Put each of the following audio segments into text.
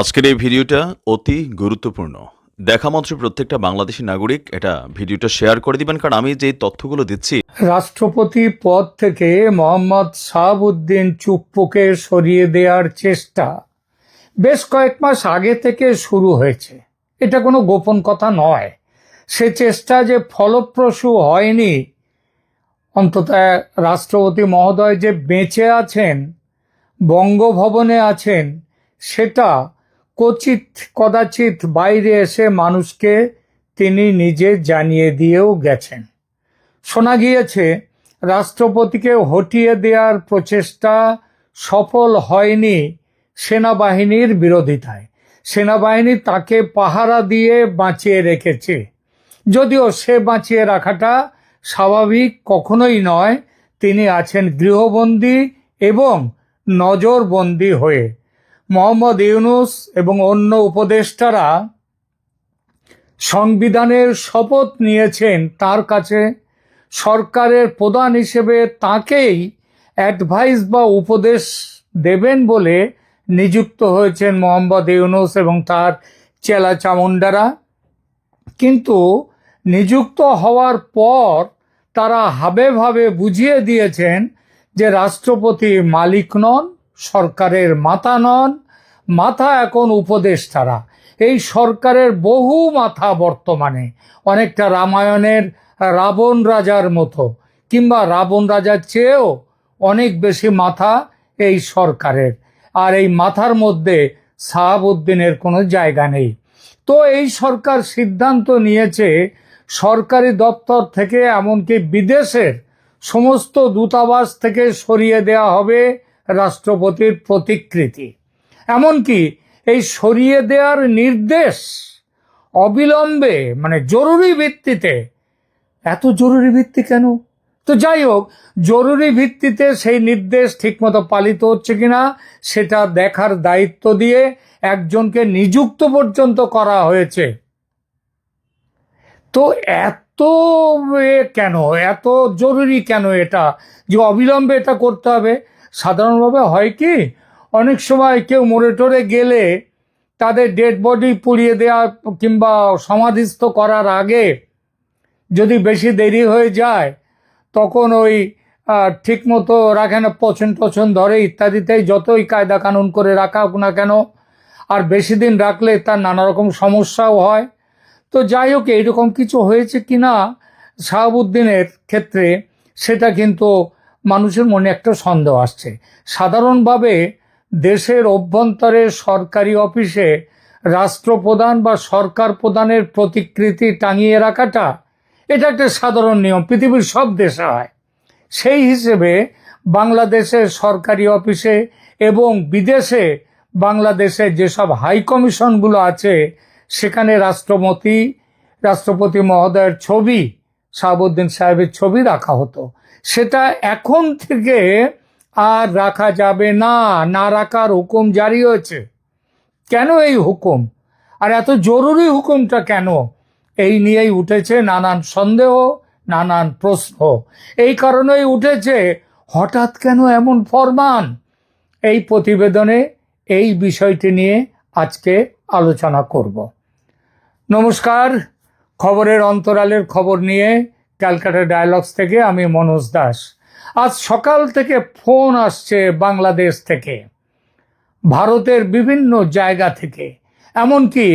আজকের এই ভিডিওটা অতি গুরুত্বপূর্ণ। দেখা মাত্র প্রত্যেকটা বাংলাদেশি নাগরিক এটা ভিডিওটা শেয়ার করে দিবেন, কারণ আমি যে তথ্যগুলো দিচ্ছি। রাষ্ট্রপতি পদ থেকে মোহাম্মদ শাহাবুদ্দিন চুপ্পুকে সরিয়ে দেওয়ার চেষ্টা বেশ কয়েক মাস আগে থেকে শুরু হয়েছে। এটা কোনো গোপন কথা নয়। সে চেষ্টা যে ফলপ্রসূ হয়নি, অন্তত রাষ্ট্রপতি মহোদয় যে বেঁচে আছেন, বঙ্গভবনে আছেন, সেটা কচিত কদাচিৎ বাইরে এসে মানুষকে তিনি নিজে জানিয়ে দিয়েও গেছেন। শোনা গিয়েছে, রাষ্ট্রপতিকে হটিয়ে দেওয়ার প্রচেষ্টা সফল হয়নি সেনাবাহিনীর বিরোধিতায়। সেনাবাহিনী তাকে পাহারা দিয়ে বাঁচিয়ে রেখেছে। যদিও সে বাঁচিয়ে রাখাটা স্বাভাবিক কখনোই নয়, তিনি আছেন গৃহবন্দী এবং নজরবন্দি হয়ে মোহাম্মদ ইউনুস এবং অন্য উপদেষ্টারা সংবিধানের শপথ নিয়েছেন। তার কাছে সরকারের প্রধান হিসেবে তাকেই অ্যাডভাইস বা উপদেশ দেবেন বলে নিযুক্ত হয়েছেন মোহাম্মদ ইউনুস এবং তার চেলা চামুন্ডারা। কিন্তু নিযুক্ত হওয়ার পর তারা হাবে ভাবে বুঝিয়ে দিয়েছেন যে রাষ্ট্রপতি মালিক নন সরকারের মাথা নন, মাথা এখন উপদেষ্টারা এই সরকারের বহু মাথা বর্তমানে, অনেকটা রামায়ণের রাবণ রাজার মতো, কিংবা রাবণ রাজার চেয়েও অনেক বেশি মাথা এই সরকারের। আর এই মাথার মধ্যে সাহাবুদ্দিনের কোনো জায়গা নেই। তো এই সরকার সিদ্ধান্ত নিয়েছে, সরকারি দপ্তর থেকে এমনকি বিদেশের সমস্ত দূতাবাস থেকে সরিয়ে দেওয়া হবে। রাষ্ট্রপতির প্রতিকৃতি। এমনকি এই সরিয়ে দেওয়ার নির্দেশ অবিলম্বে মানে জরুরি ভিত্তিতে, এত জরুরি ভিত্তি কেন? তো যাই হোক, জরুরি ভিত্তিতে সেই নির্দেশ ঠিকমতো পালিত হচ্ছে কিনা, সেটা দেখার দায়িত্ব দিয়ে একজনকে নিযুক্ত পর্যন্ত করা হয়েছে। তো এত কেন? এত জরুরি কেন এটা? যে অবিলম্বে এটা করতে হবে? সাধারণভাবে হয় কি, অনেক সময় কেউ মরে টরে গেলে তাদের ডেড বডি পুড়িয়ে দেওয়া কিংবা সমাধিস্থ করার আগে যদি বেশি দেরি হয়ে যায়, তখন ওই ঠিকমতো রাখে না পছন টছন ধরে ইত্যাদিতেই যতই কায়দা কানুন করে রাখা হোক না কেন, আর বেশি দিন রাখলে তার নানা রকম সমস্যাও হয়। তো যাই হোক, এইরকম কিছু হয়েছে কি না শাহাবুদ্দিনের ক্ষেত্রে সেটা কিন্তু মানুষের মনে একটা সন্দেহ আসছে। সাধারণভাবে দেশের অভ্যন্তরে সরকারি অফিসে রাষ্ট্রপ্রধান বা সরকার প্রধানের প্রতিকৃতি টাঙিয়ে রাখাটা, এটা একটা সাধারণ নিয়ম। পৃথিবীর সব দেশে হয়। সেই হিসেবে বাংলাদেশের সরকারি অফিসে এবং বিদেশে বাংলাদেশের যেসব হাই কমিশনগুলো আছে, সেখানে রাষ্ট্রপতি রাষ্ট্রপতি মহোদয়ের ছবি শাহাবুদ্দিন সাহেবের ছবি রাখা হতো। সেটা এখন থেকে আর রাখা যাবে না না রাখার হুকুম জারি হয়েছে। কেন এই হুকুম? আর এত জরুরি হুকুমটা কেন? এই নিয়েই উঠেছে নানান সন্দেহ, নানান প্রশ্ন। এই কারণেই উঠেছে হঠাৎ কেন এমন ফরমান? এই প্রতিবেদনে এই বিষয়টি নিয়ে আজকে আলোচনা করব। নমস্কার খবরের অন্তরালের খবর নিয়ে ক্যালকাটা ডায়ালগস থেকে আমি মনোজ দাস। আজ সকাল থেকে ফোন আসছে বাংলাদেশ থেকে, ভারতের বিভিন্ন জায়গা থেকে। এমনকি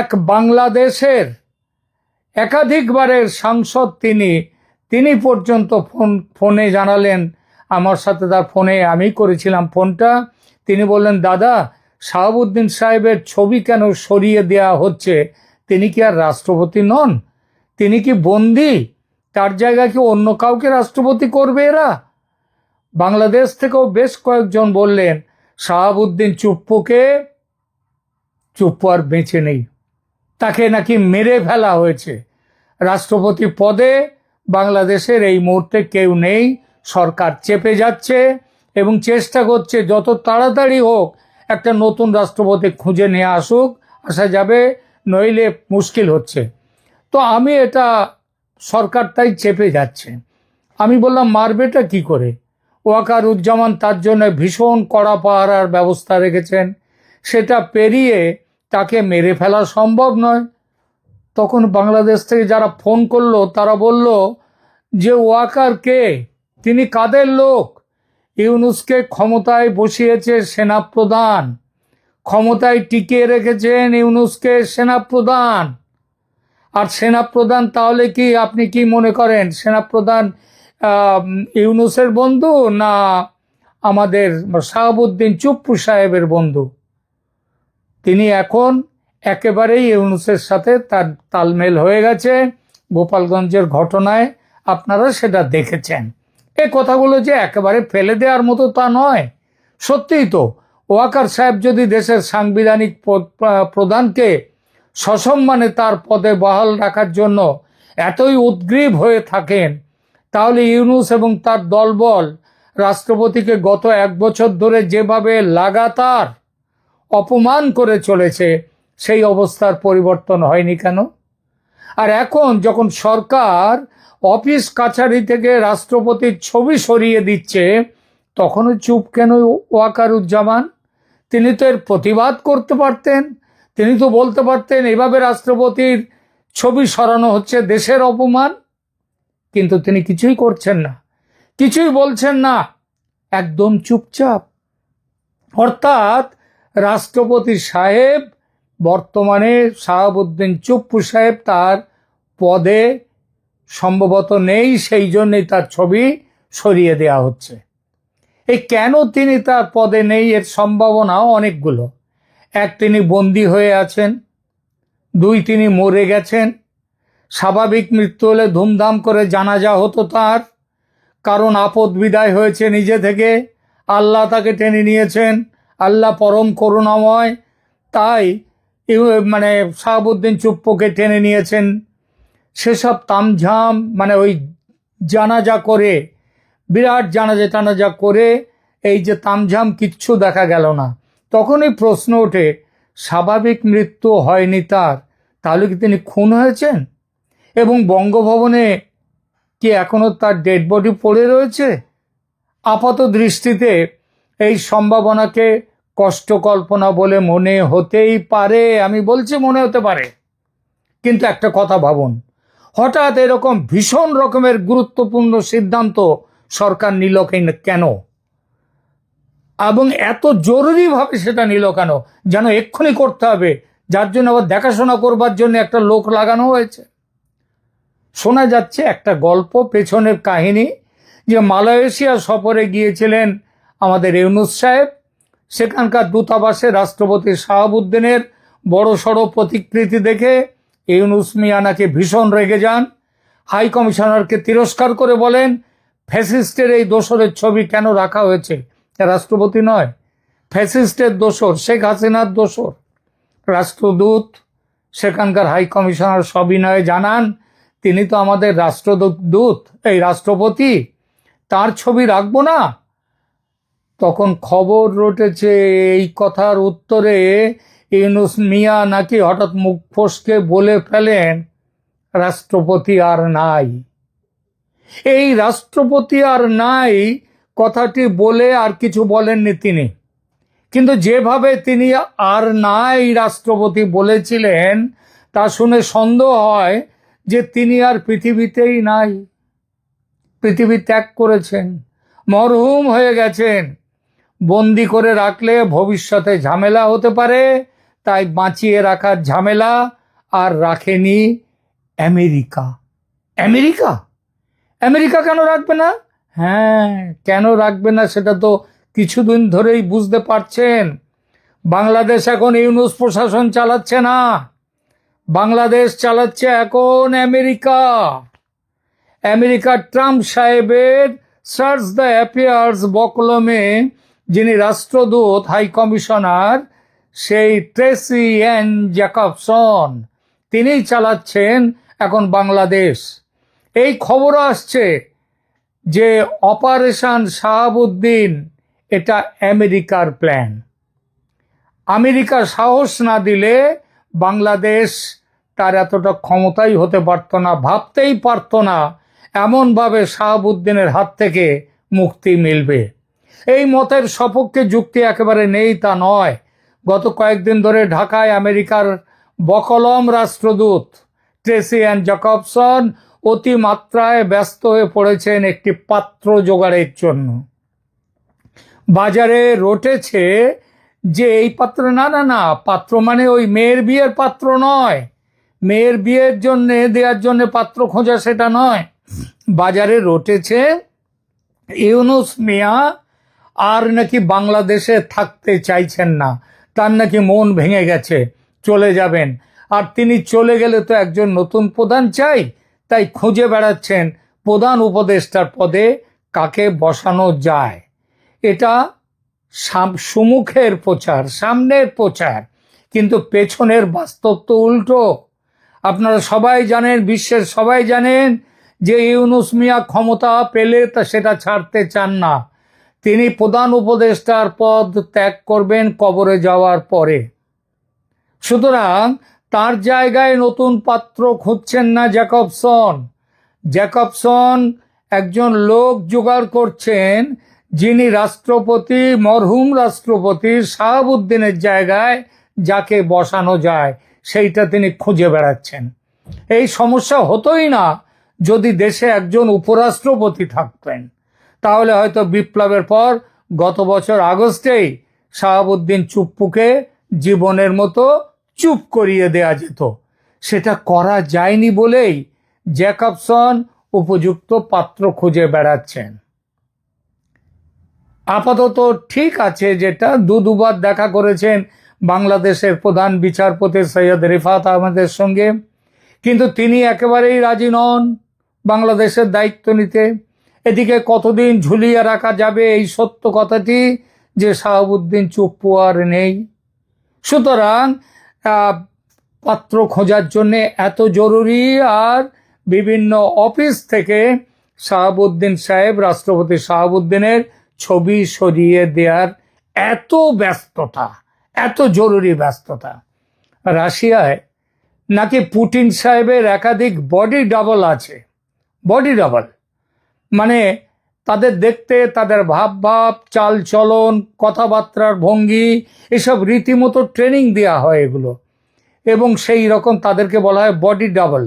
এক বাংলাদেশের একাধিকবারের সাংসদ তিনি তিনি পর্যন্ত ফোন, ফোনে জানালেন। আমার সাথে তার ফোনে আমি করেছিলাম ফোনটা। তিনি বললেন, দাদা, শাহাবুদ্দিন সাহেবের ছবি কেন সরিয়ে দেওয়া হচ্ছে? তিনি কি আর রাষ্ট্রপতি নন? তিনি কি বন্দি? তার জায়গায় কি অন্য কাউকে রাষ্ট্রপতি করবে এরা? বাংলাদেশ থেকেও বেশ কয়েকজন বললেন, শাহাবুদ্দিন চুপ্পুকে চুপ্পু আর বেঁচে নেই। তাকে নাকি মেরে ফেলা হয়েছে। রাষ্ট্রপতি পদে বাংলাদেশের এই মুহূর্তে কেউ নেই। সরকার চেপে যাচ্ছে এবং চেষ্টা করছে, যত তাড়াতাড়ি হোক একটা নতুন রাষ্ট্রপতি খুঁজে নিয়ে আসুক। আসা যাবে নইলে মুশকিল হচ্ছে। তো আমি এটা সরকার তাই চেপে যাচ্ছে। আমি বললাম মারবেটা কি করে? ওয়াকার উজ্জামান তার জন্য ভীষণ কড়া পাহারার ব্যবস্থা রেখেছেন। সেটা পেরিয়ে তাকে মেরে ফেলা সম্ভব নয়। তখন বাংলাদেশ থেকে যারা ফোন করল, তারা বলল যে, ওয়াকার কে? তিনি কাদের লোক? ইউনুসকে ক্ষমতায় বসিয়েছে সেনাপ্রধান। ক্ষমতায় টিকিয়ে রেখেছেন ইউনুসকে সেনাপ্রধান। আর সেনাপ্রধান তাহলে কি, আপনি কি মনে করেন সেনাপ্রধান ইউনুসের বন্ধু না আমাদের শাহাবুদ্দিন চুপ্পু সাহেবের বন্ধু? তিনি এখন একেবারেই ইউনুসের সাথে তার তালমেল হয়ে গেছে। গোপালগঞ্জের ঘটনায় আপনারা সেটা দেখেছেন। এ কথাগুলো যে একেবারে ফেলে দেওয়ার মতো তা নয়। সত্যিই তো ওয়াকার সাহেব যদি দেশের সাংবিধানিক প্রধানকে সসম্মানে তার পদে বহাল রাখার জন্য এতই উদ্গ্রীব হয়ে থাকেন, তাহলে ইউনুস এবং তার দলবল রাষ্ট্রপতিকে গত এক বছর ধরে যেভাবে লাগাতার অপমান করে চলেছে, সেই অবস্থার পরিবর্তন হয়নি কেন? আর এখন যখন সরকার অফিস কাছারি থেকে রাষ্ট্রপতির ছবি সরিয়ে দিচ্ছে, তখনও চুপ কেন ওয়াকারুজ্জামান? তিনি তো এর প্রতিবাদ করতে পারতেন, তিনি তো বলতে পারতেন এভাবে রাষ্ট্রপতির ছবি সরানো হচ্ছে দেশের অপমান। কিন্তু তিনি কিছুই করছেন না। কিছুই বলছেন না, একদম চুপচাপ। অর্থাৎ রাষ্ট্রপতি সাহেব, বর্তমানে শাহাবুদ্দিন চুপ্পু সাহেব তার পদে সম্ভবত নেই, সেই জন্যই তার ছবি সরিয়ে দেওয়া হচ্ছে। এই কেন তিনি তার পদে নেই এর সম্ভাবনাও অনেকগুলো। এক, তিনি বন্দী হয়ে আছেন। দুই, তিনি মরে গেছেন। স্বাভাবিক মৃত্যু হলে ধুমধাম করে জানাজা হতো তার। কারণ আপদ বিদায় হয়েছে নিজে থেকে। আল্লাহ তাকে টেনে নিয়েছেন। আল্লাহ পরম করুণাময়। তাই মানে শাহাবুদ্দিন চুপ্পুকে টেনে নিয়েছেন। সেসব তামঝাম মানে ওই জানাজা করে বিরাট জানাজা টানাজা করে এই যে তামঝাম কিচ্ছু দেখা গেল না। তখনই প্রশ্ন ওঠে, স্বাভাবিক মৃত্যু হয়নি তার, তাহলে কি তিনি খুন হয়েছেন? এবং বঙ্গভবনে কি এখনও তার ডেড বডি পড়ে রয়েছে? আপাত দৃষ্টিতে এই সম্ভাবনাকে কষ্ট কল্পনা বলে মনে হতেই পারে, আমি বলছি মনে হতে পারে। কিন্তু একটা কথা ভাবুন, হঠাৎ এরকম ভীষণ রকমের গুরুত্বপূর্ণ সিদ্ধান্ত সরকার নিল কেন- এবং এত জরুরিভাবে সেটা নিল কেন? যেন এক্ষুনি করতে হবে। যার জন্য আবার দেখাশোনা করবার জন্য একটা লোক লাগানো হয়েছে। শোনা যাচ্ছে একটা গল্প, পেছনের কাহিনী, যে মালয়েশিয়া সফরে গিয়েছিলেন আমাদের ইউনুস সাহেব। সেখানকার দূতাবাসে রাষ্ট্রপতি শাহাবুদ্দিনের বড় সড়ো প্রতিকৃতি দেখে ইউনুস মিয়া নাকি ভীষণ রেগে যান। হাই কমিশনারকে তিরস্কার করে বলেন ফ্যাসিস্টের এই দোসরের ছবি কেন রাখা হয়েছে? রাষ্ট্রপতি নয়। ফ্যাসিস্টের দোসর, শেখ হাসিনার দোসর, রাষ্ট্রদূত, সেখানকার হাই কমিশনার সবিনয়ে জানান, তিনি তো আমাদের রাষ্ট্রদূত, এই রাষ্ট্রপতি, তার ছবি রাখব না? তখন খবর রটেছে এই কথার উত্তরে ইউনুস মিয়া নাকি হঠাৎ মুখ ফসকে বলে ফেলেন, রাষ্ট্রপতি আর নাই। এই রাষ্ট্রপতি আর নাই, কথাটি বলে আর কিছু বলেননি তিনি। কিন্তু যেভাবে তিনি আর নাই রাষ্ট্রপতি বলেছিলেন, তা শুনে সন্দেহ হয় যে তিনি আর পৃথিবীতেই নাই। পৃথিবী ত্যাগ করেছেন, মরহুম হয়ে গেছেন। বন্দি করে রাখলে ভবিষ্যতে ঝামেলা হতে পারে, তাই বাঁচিয়ে রাখার ঝামেলা আর রাখেনি আমেরিকা। আমেরিকা? আমেরিকা কেন রাখবে না? হ্যাঁ কেন রাখবে না সেটা তো কিছুদিন ধরেই বুঝতে পারছেন। বাংলাদেশ এখন ইউনুস প্রশাসন চালাচ্ছে না। বাংলাদেশ চালাচ্ছে এখন আমেরিকা। আমেরিকার ট্রাম্প সাহেবের সার্চ দ্য অ্যাফেয়ার্স বকলমে, যিনি রাষ্ট্রদূত হাই কমিশনার সেই ট্রেসি এন জ্যাকবসন তিনিই চালাচ্ছেন এখন বাংলাদেশ। এই খবর আসছে যে অপারেশন শাহাবুদ্দিন, এটা আমেরিকার প্ল্যান। আমেরিকা সাহস না দিলে বাংলাদেশ তার এতটা ক্ষমতাই হতে পারত না, ভাবতেই পারত না এমনভাবে শাহাবুদ্দিনের হাত থেকে মুক্তি মিলবে। এই মতের সপক্ষে যুক্তি একেবারে নেই তা নয়। গত কয়েকদিন ধরে ঢাকায় আমেরিকার বকলম রাষ্ট্রদূত ট্রেসি অ্যান্ড জ্যাকবসন অতিমাত্রায় ব্যস্ত হয়ে পড়েছেন একটি পাত্র জোগাড়ের জন্য। বাজারে রটেছে যে এই পাত্র, না না না, পাত্র মানে ওই মেয়ের বিয়ের পাত্র নয়। মেয়ের বিয়ের জন্য, দেওয়ার জন্য পাত্র খোঁজা সেটা নয়। বাজারে রটেছে ইউনুস মিয়া, আর নাকি বাংলাদেশে থাকতে চাইছেন না, তার নাকি মন ভেঙে গেছে, চলে যাবেন। আর তিনি চলে গেলে তো একজন নতুন প্রধান চাই তাই খুঁজে বেড়াচ্ছেন প্রধান উপদেষ্টার পদে কাকে বসানো যায়। এটা সুমুখের প্রচার, সামনের প্রচার, কিন্তু পেছনের বাস্তব তো উল্টো। আপনারা সবাই জানেন, বিশ্বের সবাই জানেন যে ইউনুস মিয়া ক্ষমতা পেলে তা সেটা ছাড়তে চান না। তিনি প্রধান উপদেষ্টার পদ ত্যাগ করবেন কবরে যাওয়ার পরে। সুতরাং তার জায়গায় নতুন পাত্র খুঁজছেন না জ্যাকবসন। জ্যাকবসন একজন লোক জোগাড় করছেন, যিনি রাষ্ট্রপতি, মরহুম রাষ্ট্রপতি শাহাবুদ্দিনের জায়গায় যাকে বসানো যায়, সেইটা তিনি খুঁজে বেড়াচ্ছেন। এই সমস্যা হতোই না যদি দেশে একজন উপরাষ্ট্রপতি থাকতেন। তাহলে হয়তো বিপ্লবের পর গত বছর আগস্টেই শাহাবুদ্দিন চুপ্পুকে জীবনের মতো চুপ করিয়ে দেয়া যেত। সেটা করা যায়নি বলেই জ্যাকবসন উপযুক্ত পাত্র খুঁজে বেড়াচ্ছেন। আপাতত ঠিক আছে যেটা দু দুবার দেখা করেছেন বাংলাদেশের প্রধান বিচারপতি সৈয়দ রিফাত আহমেদের সঙ্গে, কিন্তু তিনি একেবারেই রাজি নন বাংলাদেশের দায়িত্ব নিতে। এদিকে কতদিন ঝুলিয়ে রাখা যাবে এই সত্য কথাটি যে শাহাবুদ্দিন চুপ্পু আর নেই। সুতরাং পাত্র খোঁজার জন্যে এত জরুরি আর বিভিন্ন অফিস থেকে শাহাবুদ্দিন সাহেব, রাষ্ট্রপতি শাহাবুদ্দিনের ছবি সরিয়ে দেওয়ার এত ব্যস্ততা, এত জরুরি ব্যস্ততা। রাশিয়ায় নাকি পুটিন সাহেবের একাধিক বডি ডাবল আছে? Body double. মানে তাদের দেখতে, তাদের ভাব ভাব, চাল চলন, কথাবার্তার ভঙ্গি, এসব রীতিমতো ট্রেনিং দেওয়া হয় এগুলো। এবং সেই রকম তাদেরকে বলা হয় বডি ডাবল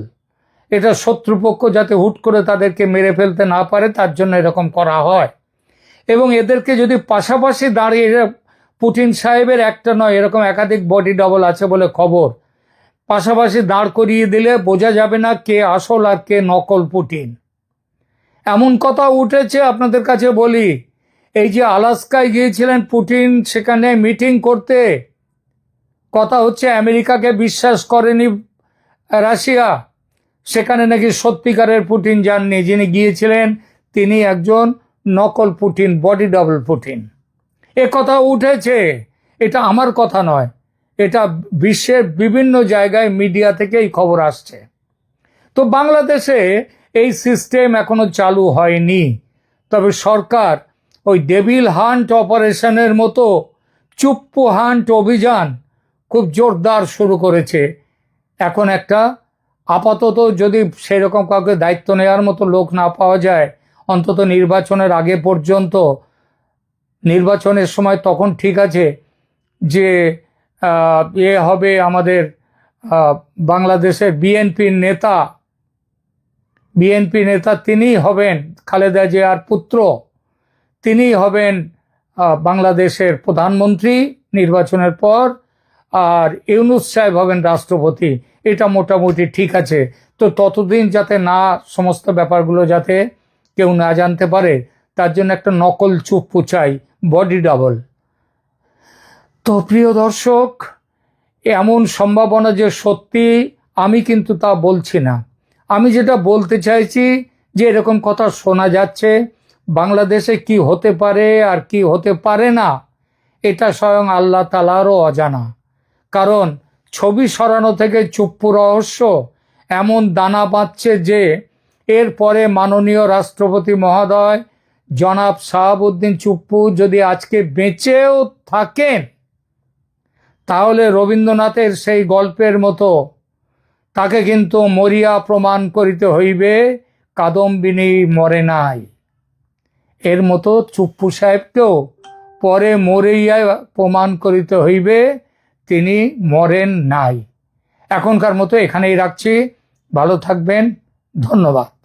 এটা শত্রুপক্ষ যাতে হুট করে তাদেরকে মেরে ফেলতে না পারে, তার জন্য এরকম করা হয়। এবং এদেরকে যদি পাশাপাশি দাঁড়িয়ে পুটিন সাহেবের একটা নয়, এরকম একাধিক বডি ডাবল আছে বলে খবর। পাশাপাশি দাঁড় করিয়ে দিলে বোঝা যাবে না কে আসল আর কে নকল পুটিন এমন কথা উঠেছে আপনাদের কাছে বলি। এই যে আলাস্কায় গিয়েছিলেন পুটিন সেখানে মিটিং করতে। কথা হচ্ছে আমেরিকাকে বিশ্বাস করেনি রাশিয়া। সেখানে নাকি সত্যিকারের পুটিন যাননি। যিনি গিয়েছিলেন, তিনি একজন নকল পুটিন বডি ডাবল পুটিন এ কথা উঠেছে। এটা আমার কথা নয়। এটা বিশ্বের বিভিন্ন জায়গায় মিডিয়া থেকে এই খবর আসছে। তো বাংলাদেশে এই সিস্টেম এখনও চালু হয়নি। তবে সরকার ওই ডেভিল হান্ট অপারেশনের মতো চুপ্পু হান্ট অভিযান খুব জোরদার শুরু করেছে। এখন একটা আপাতত যদি সেরকম কাউকে দায়িত্ব নেওয়ার মতো লোক না পাওয়া যায়, অন্তত নির্বাচনের আগে পর্যন্ত, নির্বাচনের সময় তখন ঠিক আছে যে এ হবে আমাদের বাংলাদেশের বিএনপির নেতা বিএনপি নেতা তিনিই হবেন খালেদা জিয়ার পুত্র। তিনিই হবেন বাংলাদেশের প্রধানমন্ত্রী নির্বাচনের পর, আর ইউনুস সাহেব হবেন রাষ্ট্রপতি। এটা মোটামুটি ঠিক আছে। তো ততদিন যাতে না সমস্ত ব্যাপারগুলো যাতে কেউ না জানতে পারে, তার জন্য একটা নকল চুপ্পু চাই, বডি ডাবল। তো প্রিয় দর্শক, এমন সম্ভাবনা যে সত্যি আমি কিন্তু তা বলছি না। আমি যেটা বলতে চাইছি যে এরকম কথা শোনা যাচ্ছে, বাংলাদেশে কি হতে পারে আর কি হতে পারে না, এটা স্বয়ং আল্লাহ তালারও অজানা। কারণ ছবি সরানো থেকে চুপ্পু রহস্য এমন দানা বাঁধছে যে এরপরে মাননীয় রাষ্ট্রপতি মহোদয় জনাব শাহাবুদ্দিন চুপ্পু যদি আজকে বেঁচেও থাকেন, তাহলে রবীন্দ্রনাথের সেই গল্পের মতো তাকে কিন্তু মরিয়া প্রমাণ করিতে হইবে, কাদম্বিনী মরে নাই। এর মতো চুপ্পু সাহেবকেও পরে মরিয়া প্রমাণ করিতে হইবে, তিনি মরেন নাই। এখনকার মতো এখানেই রাখছি। ভালো থাকবেন। ধন্যবাদ।